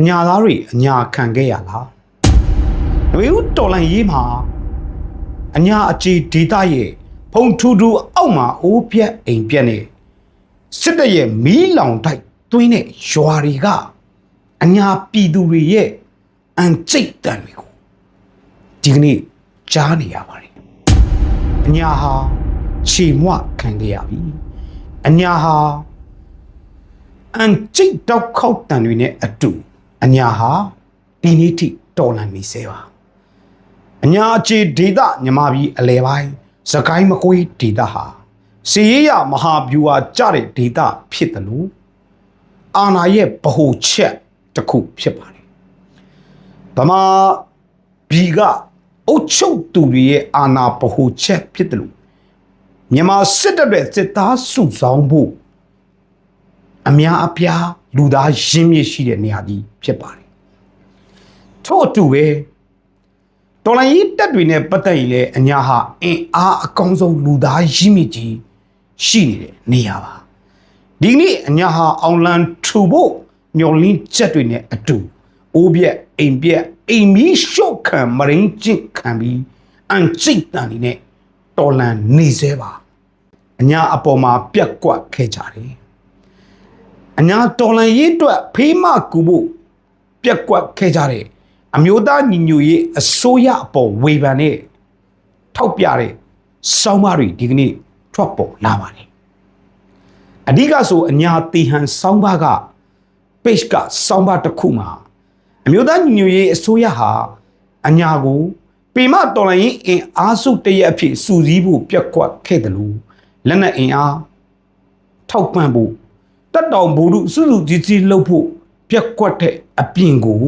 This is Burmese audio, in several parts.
အညာသားတွေအညာခံခဲ့ရလားနွေဦးတော်လန်ရေးမှာအညာအခြေဒေတာရဲ့ဖုံထူထူအောက်မှာအိုးပြက်အိမ်ပြက်နေစစ်တပ်ရဲ့မီးလောင်တိုက်သွင်းတဲ့ရွာတွေကအညာပြည်သူတွေရဲ့အန်ကျိတ်တန်တွေကိုဒီကနေ့ကြားနေရပါတယ်အညာဟာခြေမွခံခဲ့ရပြီအညာဟာအန်ကျိတ်တောက်ခေါက်တန်တွေနဲ့အတူ အညာဟာဒီနေ့ထိတော်လန်နေစေပါအညာအခြေဒေတာညီမပြည်အလဲပိုင်းစကိုင်းမကွေးဒေတာဟာစီရရမဟာဗျူဟာကြတဲ့ဒေတာဖြစ်တယ်လို့အာနာရဲ့ဗဟိုချက်တစ်ခုဖြစ်ပါတယ်ဗမာပြည်ကအုတ်ချုပ်သူတွေရဲ့အာနာဗဟိုချက်ဖြစ်တယ်လို့မြန်မာစစ်တပ်ရဲ့စစ်သားစုဆောင်ဖို့အများအပြား လူသားရင်းမြစ်ရှိတဲ့နေရာကြီးဖြစ်ပါတယ်ထို့အတူပဲတော်လိုင်းရေးတက်တွေနဲ့ပတ်သက်ရင်လည်းအညာဟာအင်အားအကောင်းဆုံးလူသားရင်းမြစ်ကြီးရှိနေတဲ့နေရာပါဒီနေ့အညာဟာအောင်လန်ထူဖို့မျော်လင်းချက်တွေနဲ့အတူအိုးပြက်အိမ်ပြက်အိမ်မီးရှုတ်ခံမရင်းကျင့်ခံပြီးအန်ကျိတ်တန်နေနဲ့တော်လန်နေစေပါအညာအပေါ်မှာပြက်ကွက်ခဲ့ကြတယ် အညာတော်လန်ရေးအတွက်ဖေးမကူဖို့ပြက်ကွက်ခဲ့ကြတဲ့အမျိုးသားညီညွတ်ရေးအစိုးရအပေါ်ဝေဖန်တဲ့ထောက်ပြတဲ့စောင်းမတွေဒီကနေ့ထွက်ပေါ်လာပါတယ်အဓိကဆိုအညာတီဟန်စောင်းပါက page ကစောင်းပါတစ်ခုမှာအမျိုးသားညီညွတ်ရေးအစိုးရဟာအညာကိုပေမတော်လိုင်းရင်အင်အားစုတရက်အဖြစ်စူစည်းဖို့ပြက်ကွက်ခဲ့တယ်လို့လက်နက်အင်အားထောက်ပံ့ဖို့ တက်တောင်ဘူရုစုစုကြီးကြီးလှုပ်ဖို့ပြက်ကွက်တဲ့အပြင်ကို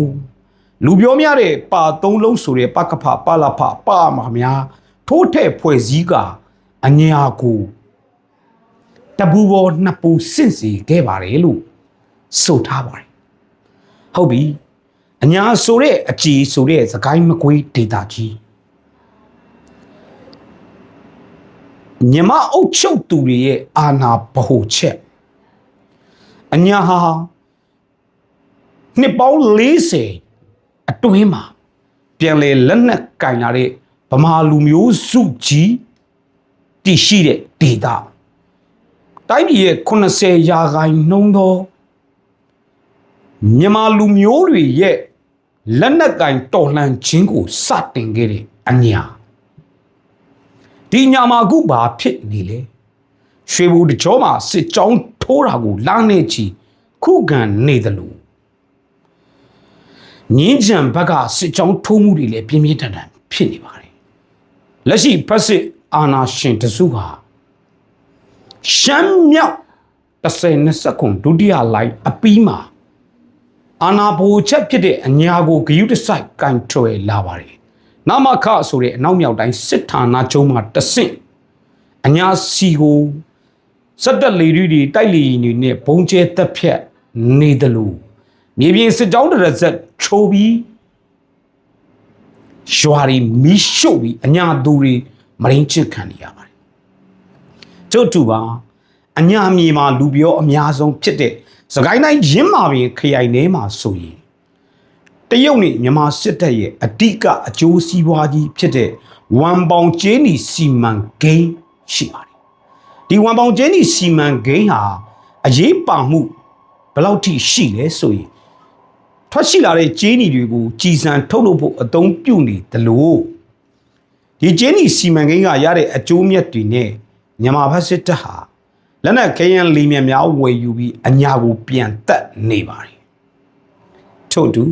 လူပြောများတဲ့ပါသုံးလုံးဆိုတဲ့ပကဖပါလာဖပါမာများထိုးထဲ့ဖွဲ့စည်းကအညာကိုတပူပေါ်နှစ်ပူစင့်စီခဲ့ပါတယ်လို့ဆိုထားပါတယ်ဟုတ်ပြီအညာဆိုတဲ့အကြည်ဆိုတဲ့သခိုင်းမကွေးဒေတာကြီးညမအုပ်ချုပ်သူတွေရဲ့အာနာဗဟိုချက် အညာဟာနှစ်ပေါင်း40အတွင်းမှာပြန်လေလက်နက်ကင်လာတဲ့ဗမာလူမျိုးစုကြီးတည်ရှိတဲ့ဒေတာတိုင်းပြည်ရဲ့80ရာခိုင်နှုန်းသောမြန်မာလူမျိုးတွေရဲ့လက်နက်ကင်တော်လှန်ခြင်းကိုစတင်ခဲ့တဲ့အညာဒီညာမှာအခုဘာဖြစ်နေလဲ ရွှေဘူတကြောမှာစစ်ကြောင်းထိုးတာကိုလမ်းနေချီခုခံနေတယ်လို့ငင်းကြံဘက်ကစစ်ကြောင်းထိုးမှုတွေလည်းပြင်းပြင်းထန်ထန်ဖြစ်နေပါတယ်လက်ရှိဖက်စစ်အာဏာရှင်တစုဟာရှမ်းမြောက်30စက္ကွန်ဒုတိယလိုက်အပီးမှာအာနာဘိုချက်ဖြစ်တဲ့အညာကိုဂယုတစိုက်ကန်ထွယ်လာပါတယ်။နမခဆိုတဲ့အနောက်မြောက်တိုင်းစစ်ဌာနချုပ်မှာတဆင့်အညာစီကို စက်တက်လေရီတွေတိုက်လေရင်တွေနဲ့ဘုံကျဲတက်ဖြတ်နေတယ်လို့မြေပြင်စစ်ကြောင်းတစ်ရက်ဆက်ချိုးပြီးရွာတွေမီးရှို့ပြီးအညာသူတွေမရင်းချစ်ခံနေရပါတယ်။ကျုပ်တူပါအညာမြေမှာလူပြောအများဆုံးဖြစ်တဲ့စကိုင်းတိုင်းရင်းမာပင်ခရိုင်ထဲမှာဆိုရင်တရုတ်နဲ့မြန်မာစစ်တပ်ရဲ့အဓိကအကျိုးစီးပွားကြီးဖြစ်တဲ့ဝမ်ပေါင်ကျင်းနီစီမံကိန်းရှိပါတယ် ဒီဝမ်ပေါင်ကျင်းနီစီမံကိန်းဟာအရေးပါမှုဘယ်လောက်ထိရှိလဲဆိုရင်ထွက်ရှိလာတဲ့ကျင်းနီတွေကိုကြည်စံထုတ်လုပ်ဖို့အသုံးပြုနေတယ်လို့ဒီကျင်းနီစီမံကိန်းကရတဲ့အကျိုးမြတ်တွေနဲ့မြန်မာဘတ်စစ်တပ်ဟာလက်နက်ခဲယမ်းလီမြက်များဝယ်ယူပြီးအညာကိုပြန်တက်နေပါတယ်ထို့တူ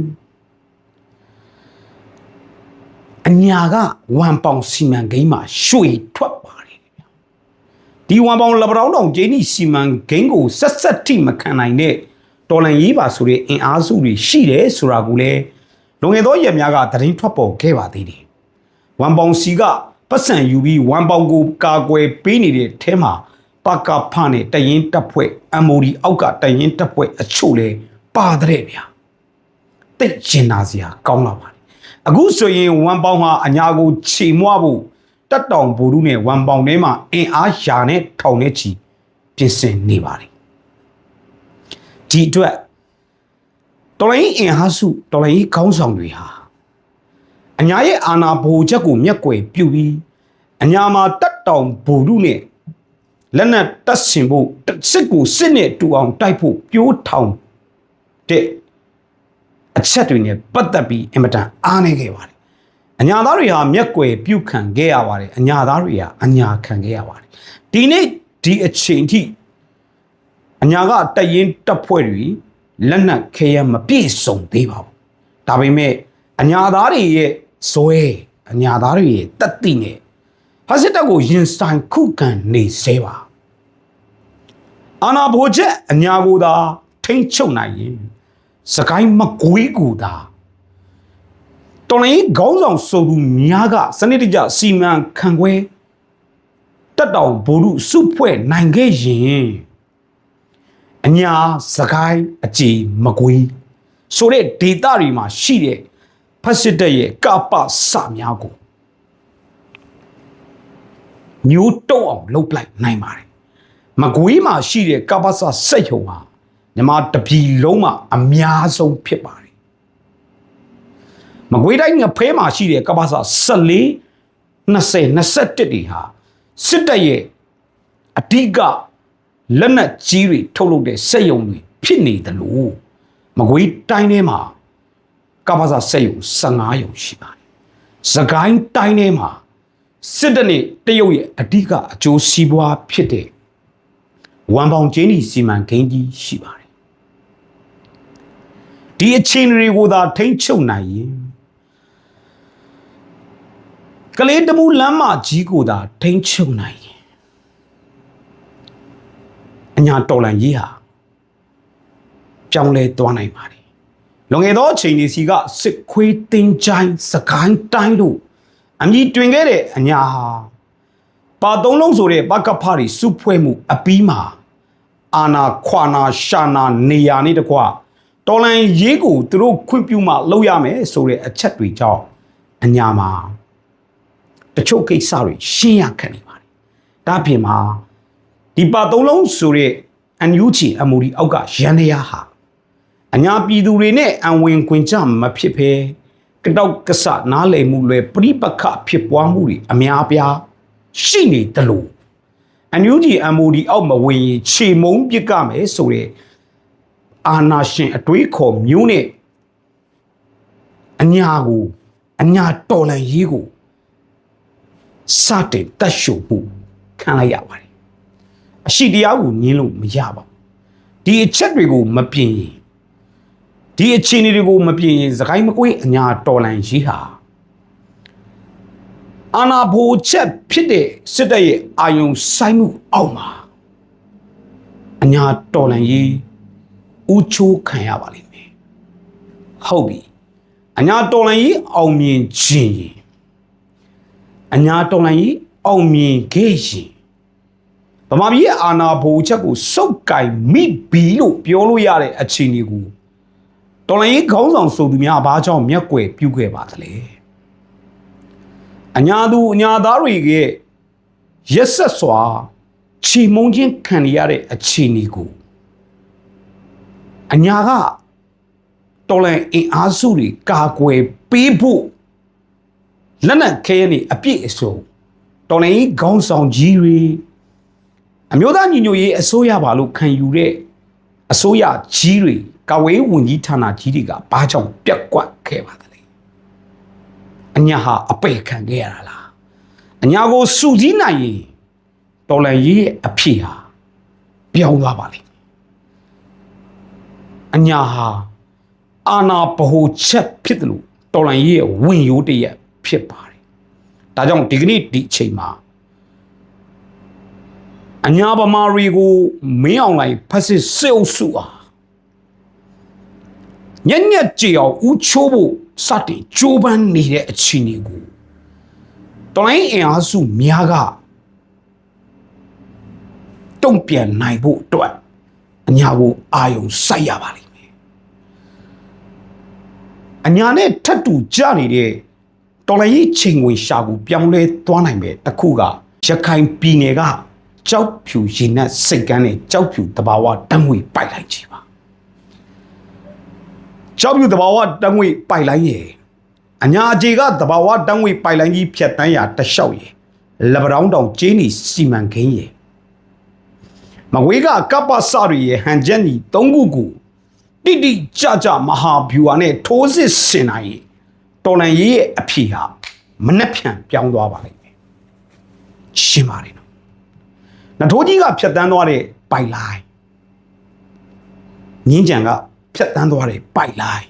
အညာကဝမ်ပေါင်စီမံကိန်းမှာရွှေထွက်ပါတယ်ဗျာ ဒီဝမ်ပေါင်လပတောင်းတောင်ကျင်းဤစီမံကိန်းကိုဆက်ဆက်ထိမခံနိုင်တဲ့တော်လန်ရေးပါဆိုတဲ့အင်အားစုတွေရှိတယ်ဆိုတာကိုလည်းလွန်ခဲ့သောရက်များကသတင်းထွက်ပေါ်ခဲ့ပါသေးတယ်ဝမ်ပေါင်စီကပတ်စံယူပြီးဝမ်ပေါင်ကိုကာကွယ်ပေးနေတဲ့အဲမှာပကဖနဲ့တရင်တပ်ဖွဲ့ MOD အောက်ကတရင်တပ်ဖွဲ့အချို့လဲပါတဲ့ဗျာတိတ်ကျင်နာစရာကောင်းလာပါတယ်အခုဆိုရင်ဝမ်ပေါင်ဟာအညာကိုခြေမွဖို့ တက်တောင်ဘူရုနဲ့ဝမ်ပေါင်ထဲမှာအင်အားရာနဲ့ထောင်နဲ့ချီပြင်ဆင်နေပါတယ်ဒီအတွက်တော်လိုင်းအင်ဟာစုတော်လိုင်းခေါင်းဆောင်တွေဟာအညာရဲ့အာနာဘိုချက်ကိုမျက်ကွယ်ပြုပြီးအညာမှာတက်တောင်ဘူရုနဲ့လက်နက်တက်ဆင်ဖို့စစ်ကိုစစ်နဲ့တူအောင်တိုက်ဖို့ပြိုးထောင်တဲ့အချက်တွေနဲ့ပတ်သက်ပြီးအင်မတန်အားနေခဲ့ပါတယ် အညာသားတွေဟာမျက်ကွယ်ပြုခံခဲ့ရပါတယ်အညာသားတွေဟာအညာခံခဲ့ရပါတယ်ဒီနေ့ဒီအချိန်ထိအညာကတရင်တပ်ဖွဲ့တွေလက်နက်ခဲရမပြည့်စုံသေးပါဘူးဒါပေမဲ့အညာသားတွေရဲ့ဇွဲအညာသားတွေရဲ့တက်တိနဲ့ဖက်စစ်တပ်ကိုရင်ဆိုင်ခုခံနေစေပါအာနာဘိုချက်အညာကိုသာထိမ့်ချုပ်နိုင်ရင်စကိုင်းမကွေးကူသာ တော်လိုင်းခေါင်းဆောင်ဆိုသူများကစနစ်တကျစီမံခန့်ခွဲတက်တောင်ဘိုလ်စုဖွဲ့နိုင်ခဲ့ရင်အညာစကိုင်းအကြည်မကွေးဆိုတဲ့ဒေတာတွေမှာရှိတဲ့ဖက်စစ်တပ်ရဲ့ကပစများကိုမျိုးတုံအောင်လှုပ်လိုက်နိုင်ပါတယ်မကွေးမှာရှိတဲ့ကပ္ပစစက်ယုံဟာမြမတပြီလုံးမှာအများဆုံးဖြစ်ပါတယ် မကွေးတိုင်းငဖဲမှာရှိတဲ့ကပ္ပစ14 20 21တွေဟာစစ်တပ်ရဲ့အဓိကလက်နက်ကြီးတွေထုတ်လုပ်တဲ့စက်ယုံတွေဖြစ်နေတယ်လို့မကွေးတိုင်းထဲမှာကပ္ပစစက်ယုံ15ယုံရှိပါတယ်။စကိုင်းတိုင်းထဲမှာစစ်တပ်နဲ့တရုတ်ရဲ့အဓိကအကျိုးစီးပွားဖြစ်တဲ့ဝမ်ပေါင်ကျင်းဒီစီမံကိန်းကြီးရှိပါတယ်ဒီအခြေအနေတွေကိုသာထိမ့်ချုပ်နိုင်ရင် ကလေးတမူလမ်းမကြီးကိုသာထိမ့်ချုပ်နိုင်ရင်အညာတော်လန်ရေးဟာပြောင်းလဲသွားနိုင်ပါတယ်လွန်ခဲ့သောအချိန်ဒီစီကစစ်ခွေးတင်းချိုင်းစကိုင်းတိုင်းတို့အမည်တွင်ခဲ့တဲ့အညာဟာပါသုံးလုံးဆိုတဲ့ပကဖတွေစုဖွဲ့မှုအပီးမှာအာနာခွာနာရှာနာနေယာနေတကွတော်လန်ရေးကိုသူတို့ခွင့်ပြုမှလုပ်ရမယ်ဆိုတဲ့အချက်တွေကြောင့်အညာမှာ တချို့ကိစ္စတွေရှင်းရခက်နေပါတယ်။ဒါပြင်မှာဒီပါသုံးလုံးဆိုတဲ့အန်ယူချီအမူဒီအောက်ကရန်ရဟာအညာပြည်သူတွေနဲ့အံဝင်ခွင်ကြမဖြစ်ဖဲကတောက်ကဆနားလည်မှုလွယ်ပြိပခဖြစ်ပွားမှုတွေအများပြားရှိနေတယ်လို့အန်ယူဂျီ MOD အောက်မဝင်ရင်ခြေမုံပစ်ကမယ်ဆိုတဲ့အာနာရှင်အတွေးခေါ်မျိုးနဲ့အညာကိုအညာတော်လန်ရေးကို စတင်တက်ရှုပ်မှုခံလိုက်ရပါတယ်အရှိတရားကိုညင်းလို့မရပါဘူးဒီအချက်တွေကိုမပြင်ရင်ဒီအခြေအနေတွေကိုမပြင်ရင်စကိုင်းမကွေးအညာတော်လန်ရေးဟာအာနာဘိုချက်ဖြစ်တဲ့စစ်တပ်ရဲ့အာယုံဆိုင်မှုအောက်မှာအညာတော်လန်ရေးဦးချိုးခံရပါလိမ့်မယ်ဟုတ်ပြီအညာတော်လန်ရေးအောင်မြင်ခြင်းရင် အညာတော်လန်ရေးအောင်မြင်ခဲ့ရင်ဗမာပြည်ရဲ့အာနာဘိုချက်ကိုစုပ်ကင်မိပြီလို့ပြောလို့ရတဲ့အခြေအနေကိုတော်လိုင်းခေါင်းဆောင်ဆိုသူများဘာကြောင့်မျက်ကွယ်ပြုခဲ့ပါသလဲအညာသူအညာသားတွေရဲ့ရက်ဆက်စွာချီမုံချင်းခံရတဲ့အခြေအနေကိုအညာကတော်လိုင်းအင်အားစုတွေကာကွယ်ပေးဖို့ လက်နက်ခဲနေအပြည့်အစုံတော်လိုင်းခေါင်းဆောင်ကြီးတွေအမျိုးသားညီညွတ်ရေးအစိုးရပါလို့ခံယူတဲ့အစိုးရကြီးတွေကာဝေးဝန်ကြီးဌာနကြီးတွေကဘာကြောင့်ပြက်ကွက်ခဲ့ပါသလဲအညာဟာအပေခံခဲ့ရတာလားအညာကိုစုစည်းနိုင်ရင်တော်လန်ရေးရဲ့အဖြစ်ဟာပြောင်းသွားပါလိမ့်မယ်အညာဟာအာနာဗဟိုချက်ဖြစ်တယ်လို့တော်လန်ရေးရဲ့ဝင်ရိုးတရက် ဖြစ်ပါတယ်ဒါကြောင့်ဒီကနေ့ဒီအချိန်မှာအညာဗမာတွေကိုမင်းအောင်လိုက်ဖက်စစ်စစ်အုပ်စုအားညက်ညက်ကြည်အောင်ဦးချိုးဖို့စတင်ကြိုးပမ်းနေတဲ့အခြေအနေကိုတော်လိုင်းအင်အားစုများကတုံ့ပြန်နိုင်ဖို့အတွက်အညာကိုအာယုံစိုက်ရပါလိမ့်မယ်အညာနဲ့ထပ်တူကြနေတဲ့ တော်လိုင်းရေးချိန်ဝင်ရှာကိုပြောင်းလဲသွားနိုင်မယ်တခုကရခိုင်ပြည်နယ်ကကြောက်ဖြူရင်နဲ့စိတ်ကန်းနဲ့ကြောက်ဖြူတဘာဝတမ်းငွေပိုက်လိုက်ကြည့်ပါရှောက်ပြူတဘာဝတန်းငွေပိုက်လိုင်းရယ်အညာအခြေကတဘာဝတန်းငွေပိုက်လိုင်းကြီးဖြတ်တန်းရာတလျှောက်ရယ်လဘရောင်းတောင်ကျင်းနီစီမံခင်းရယ်မဝေးကကပ္ပစရီရယ်ဟန်ချက်နီ၃ခုကိုတိတိကြကြမဟာဗျူဟာနဲ့ထိုးစစ်ဆင်နိုင်ရင် တော်လန်ရေးရဲ့အဖြေဟာမနှက်ဖြန်ပြောင်းသွားပါလိမ့်မယ်ရှင်းပါတယ်နော်နထိုးကြီးကဖြတ်တန်းသွားတဲ့ပိုက်လိုင်းငင်းကြံကဖြတ်တန်းသွားတဲ့ပိုက်လိုင်း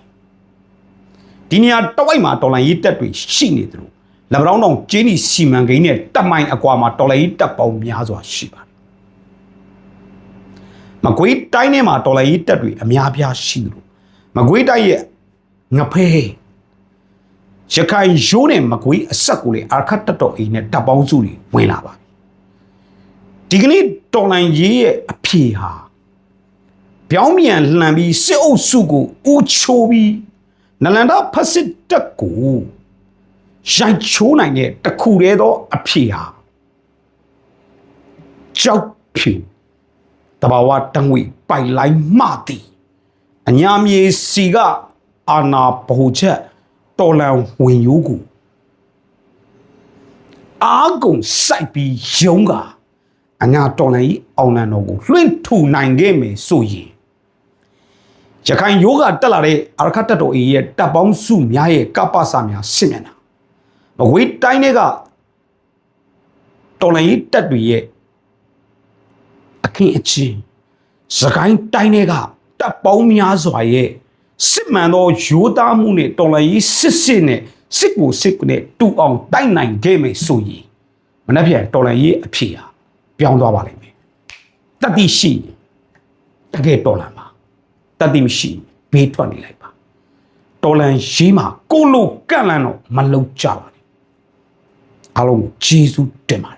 ဒီနေရာတဝိုက်မှာတော်လန်ရေးတက်တွေရှိနေတယ်လို့လဘရောင်းတောင်ကျင်းနီစီမံကိန်းနဲ့တက်မိုင်အကွာမှာတော်လန်ရေးတက်ပေါင်းများစွာရှိပါတယ်မကွေးတိုင်းထဲမှာတော်လန်ရေးတက်တွေအများပြားရှိတယ်လို့မကွေးတိုင်းရဲ့ငဖဲ ရခိုင်ရိုးနဲ့မကွေးအဆက်ကိုလေအာခတ်တက်တော်အိမ်နဲ့တပ်ပေါင်းစုတွေဝင်လာပါပြီဒီကနေ့တော်လန်ရေးရဲ့အဖြေဟာပြောင်းပြန်လှန်ပြီးစစ်အုပ်စုကိုဦးချိုးပြီးနလန္ဒဖက်စစ်တက်ကိုရိုက်ချိုးနိုင်တဲ့တစ်ခုတည်းသောအဖြေဟာကြောက်ဖြူတဘာဝတငွေပိုက်လိုင်းမှသည်အညာမြေစီကအာနာဗဟိုချက် တော်လန်ဝင်ယိုးကိုအာကုံစိုက်ပြီးယုံကအညာတော်လန်ကြီးအောင်လန်တော်ကိုလွှင့်ထူနိုင်ခဲ့မယ်ဆိုရင်ရခိုင်ယောဂတက်လာတဲ့အာရခတ်တက်တော်အေးရဲ့တပ်ပေါင်းစုများရဲ့ကပ္ပစများစစ်မျက်နှာမဝေးတိုင်းတွေကတော်လန်ကြီးတက်တွေရဲ့အခင်းအချင်းစကိုင်းတိုင်းတွေကတပ်ပေါင်းများစွာရဲ့ စစ်မှန်သောရိုးသားမှုနဲ့တော်လှန်ရေးစစ်စစ်နဲ့စစ်ကိုစစ်ကိုနဲ့တူအောင်တိုက်နိုင်ခဲ့မယ်ဆိုရင်မနှက်ပြန်တော်လှန်ရေးအဖြေဟာပြောင်းသွားပါလိမ့်မယ်တတိရှိရင်တကယ်တော်လှန်ပါတတိမရှိရင်ဘေးထွက်နေလိုက်ပါတော်လှန်ရေးမှာကိုလိုကန့်လန့်တော့မလုံကြပါနဲ့အားလုံးကိုကျေးဇူးတင်ပါတယ်